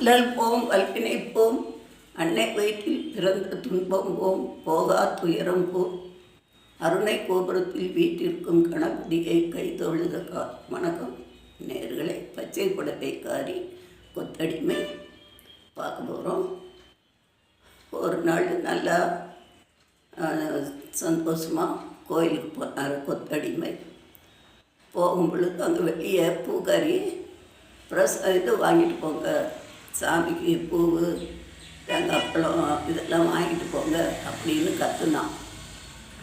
அல்லல் போம் போம் அன்னை வயிற்றில் பிறந்த துன்பம் போம் போகா துயரம் போம் அருணை கோபுரத்தில் வீட்டிற்கும் கணபதியை கைதொழுத கா வணக்கம் நேர்களை பச்சை புடவைக்காரி கொத்தடிமை பார்க்க போகிறோம் ஒரு நாள் நல்லா சந்தோஷமாக கோயிலுக்கு போனார் கொத்தடிமை போகும் பொழுது அங்கே வெளியே பூக்காரி ப்ரெஸ் இது வாங்கிட்டு போங்க சாமிக்கு பூவு தேங்காய் பழம் இதெல்லாம் வாங்கிட்டு போங்க அப்படின்னு கற்றுனான்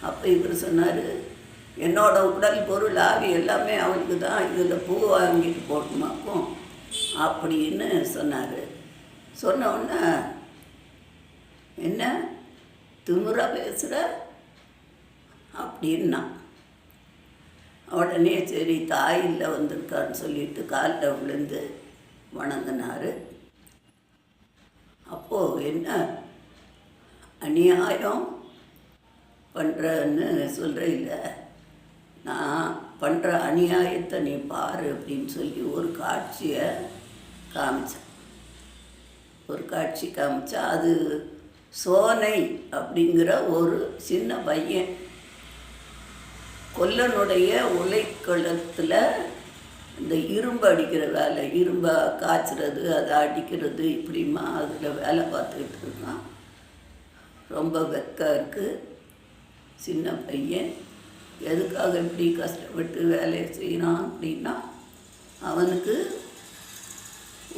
அப்போ இவர் சொன்னார் என்னோட உடல் பொருள் ஆவி எல்லாமே அவனுக்கு தான். இதில் பூ வாங்கிட்டு போட்டுமாக்கும் அப்படின்னு சொன்னார். சொன்ன உடனே என்ன திமுறா பேசுகிற அப்படின்னா உடனே சரி தாயில் வந்திருக்கான்னு சொல்லிட்டு காலில் விழுந்து வணங்கினார். அப்போது என்ன அநியாயம் பண்ணுறன்னு சொல்கிற இல்லை நான் பண்ணுற அநியாயத்தை நீ பாரு அப்படின்னு சொல்லி ஒரு காட்சியை காமிச்சேன். ஒரு காட்சி காமிச்சா அது சோனை அப்படிங்கிற ஒரு சின்ன பையன். கொல்லனுடைய உலைக்களத்தில் இந்த இரும்பு அடிக்கிற வேலை இரும்பை காய்ச்சுறது அதை அடிக்கிறது இப்படிமா அதில் வேலை பார்த்துக்கிட்டு இருக்கான். ரொம்ப வெக்கம் இருக்குது சின்ன பையன். எதுக்காக இப்படி கஷ்டப்பட்டு வேலையை செய்கிறான் அப்படின்னா அவனுக்கு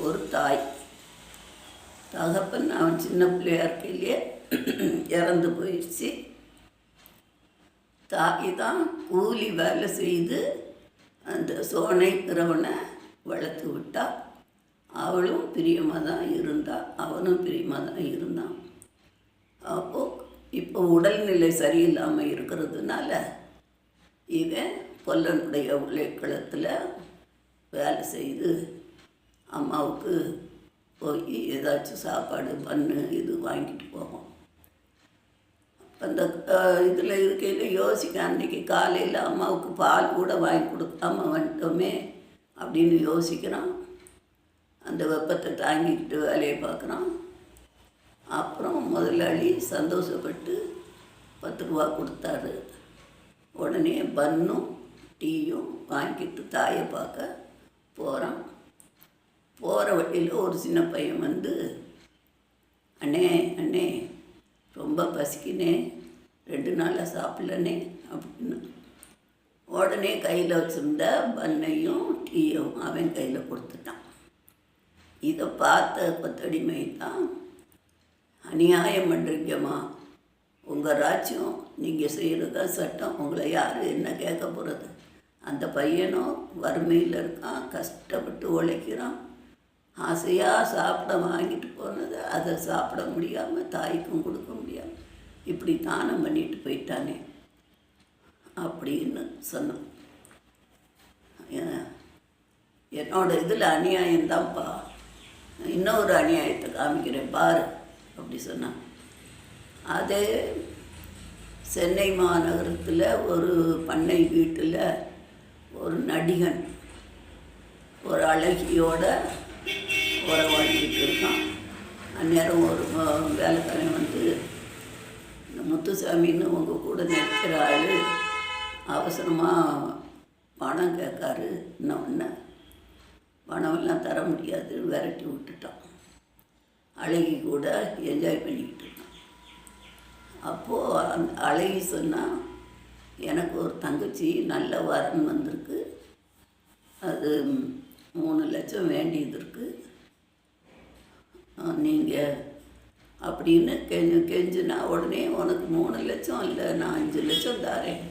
ஒரு தாய். தகப்பன் அவன் சின்ன பிள்ளையா இருக்கையிலே இறந்து போயிடுச்சு. தாய் தான் கூலி வேலை செய்து அந்த சோனைங்கிறவனை வளர்த்து விட்டா அவளும் பிரியமாக தான் இருந்தா அவனும் பிரியமாக தான் இருந்தான். அப்போது இப்போ உடல்நிலை சரியில்லாமல் இருக்கிறதுனால இவன் பொல்லனுடைய உழைக்களத்தில் வேலை செய்து அம்மாவுக்கு போய் ஏதாச்சும் சாப்பாடு பண்ணு இது வாங்கிட்டு போவோம். அந்த இதில் இருக்கையில் யோசிக்க அன்றைக்கி காலையில் அம்மாவுக்கு பால் கூட வாங்கி கொடுக்காம வந்துட்டோமே அப்படின்னு யோசிக்கிறான். அந்த வெப்பத்தை தாங்கிக்கிட்டு வேலையை பார்க்குறான். அப்புறம் முதலாளி சந்தோஷப்பட்டு பத்து ரூபா கொடுத்தாரு. உடனே பன்னும் டீயும் வாங்கிட்டு தாயை பார்க்க போகிறான் போகிற வழியில் ஒரு சின்ன பையன் வந்து ரொம்ப பசிக்கினே ரெண்டு நாளாக சாப்பிட்லனே அப்படின்னு உடனே கையில் வச்சுருந்த பண்ணையும் டீயும் அவன் கையில் கொடுத்துட்டான். இதை பார்த்த கொத்தடிமை தான் அநியாயம் பண்ணுறீங்கம்மா உங்கள் ராஜ்யம் நீங்கள் செய்கிறது சட்டம் உங்களை யார் என்ன கேட்க போகிறது அந்த பையனும் வறுமையில் இருக்கான் கஷ்டப்பட்டு உழைக்கிறான். ஆசையாக சாப்பிட வாங்கிட்டு போனது. அதை சாப்பிட முடியாமல் தாய்க்கும் கொடுக்க முடியாமல் இப்படி தானம் பண்ணிட்டு போயிட்டானே அப்படின்னு சொன்னோம் என்னோட இதில் அநியாயம்தான்ப்பா இன்னொரு அநியாயத்தை காமிக்கிறேன் பாரு அப்படி சொன்னான். அதே சென்னை மாநகரத்தில் ஒரு பண்ணை வீட்டில் ஒரு நடிகன் ஒரு அழகியோட உறவாடிக்கிட்டு இருக்கான். அந்நேரம் ஒரு வேலைக்காரன் வந்து இந்த முத்துசாமின்னு உங்கள் கூட நிற்கிற ஆள் அவசரமாக பணம் கேட்காரு. இன்னொன்று பணமெல்லாம் தர முடியாது. விரட்டி விட்டுட்டான். அழகி கூட என்ஜாய் பண்ணிக்கிட்டு இருக்கான். அப்போது அந்த அழகி சொன்னால் எனக்கு ஒரு தங்கச்சி நல்ல வரன் வந்திருக்கு. அது மூணு லட்சம் வேண்டியது இருக்குது நீங்கள் அப்படின்னு கெஞ்சு கெஞ்சுனா உடனே உனக்கு மூணு லட்சம் இல்லை நான் அஞ்சு லட்சம் தரேன்.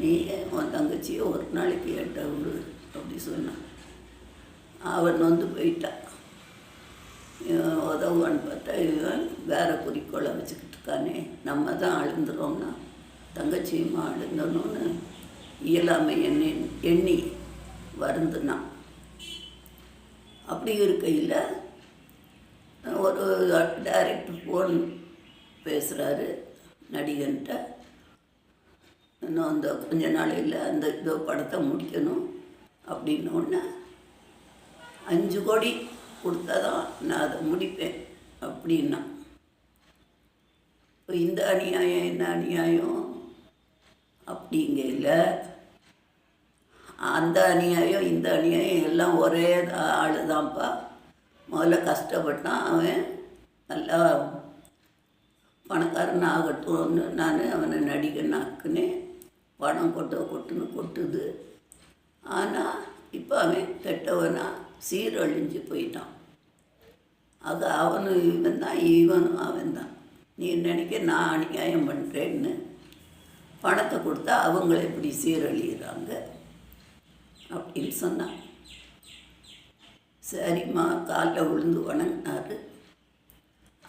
நீ உன் தங்கச்சியை ஒரு நாளைக்கு என்கிட்ட விடு அப்படி சொன்னான். அவன் வந்து போயிட்டான் உதவுவான்னு பார்த்தா இவன் வேறு குறிக்கோளை வச்சுக்கிட்டு இருக்கானே. நம்ம தான் அழுந்துறோம்னா தங்கச்சியுமா அழுந்தணும்னு இயலாமை எண்ணி எண்ணி வருந்துனான். அப்படி இருக்கையில் ஒரு டைரக்டர் ஃபோன் பேசுகிறாரு நடிகன்ட்ட. இன்னும் அந்த கொஞ்ச நாளையில் அந்த இதோ படத்தை முடிக்கணும் அப்படின்னோடனே அஞ்சு கோடி கொடுத்தா தான் நான் அதை முடிப்பேன் அப்படின்னா. இப்போ இந்த அநியாயம் என்ன அநியாயம்? அப்படிங்கல அந்த அநியாயம் இந்த அநியாயம் எல்லாம் ஒரே ஆள் தான்ப்பா முதல்ல கஷ்டப்பட்டான் அவன். நல்லா பணக்காரன் ஆகட்டும்னு நான் அவனை நடிகன் ஆக்குனேன். பணம் கொட்ட கொட்டுன்னு கொட்டுது. ஆனால் இப்போ அவன் கெட்டவனா சீரழிஞ்சு போயிட்டான். அது அவனும் இவன் தான் இவனும் அவன் தான். நீ நினைக்க நான் அநியாயம் பண்ணுறேன்னு பணத்தை கொடுத்தா அவங்கள இப்படி சீரழிகிறாங்க அப்படின்னு சொன்னான். சரிம்மா காலில் விழுந்து வணங்கினாரு.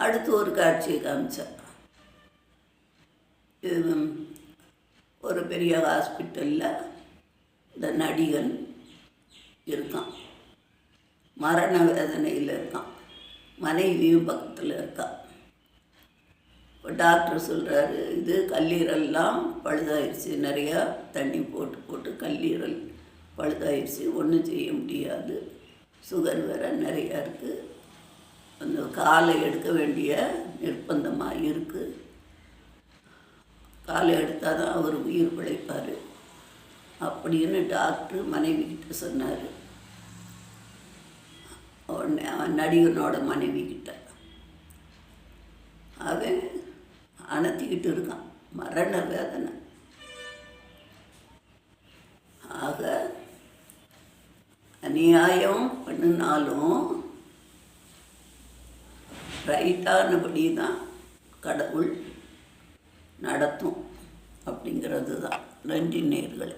அடுத்து ஒரு காட்சியை காமிச்சார். ஒரு பெரிய ஹாஸ்பிட்டலில் இந்த நடிகன் இருக்கான். மரண வேதனையில் இருக்கான். மனைவியும் பக்கத்தில் இருக்கான் இப்போ டாக்டர் சொல்கிறாரு இது கல்லீரல்லாம் பழுதாயிருச்சு. நிறையா தண்ணி போட்டு போட்டு கல்லீரல் பழுதாயிருச்சு. ஒன்றும் செய்ய முடியாது. சுகர் வேற நிறையா இருக்குது அந்த காலை எடுக்க வேண்டிய நிர்பந்தமாக இருக்குது காலை எடுத்தால் தான் அவர் உயிர் பிழைப்பார். அப்படின்னு டாக்டர் மனைவி கிட்ட சொன்னார். உடனே நடிகனோட மனைவி கிட்ட அவன் அணத்திக்கிட்டு இருக்கான். மரண வேதனை. அநியாயம் பண்ணினாலும் ரைட்டானபடி தான் கடவுள் நடத்தும் அப்படிங்கிறது தான் நன்றி நேர்களை.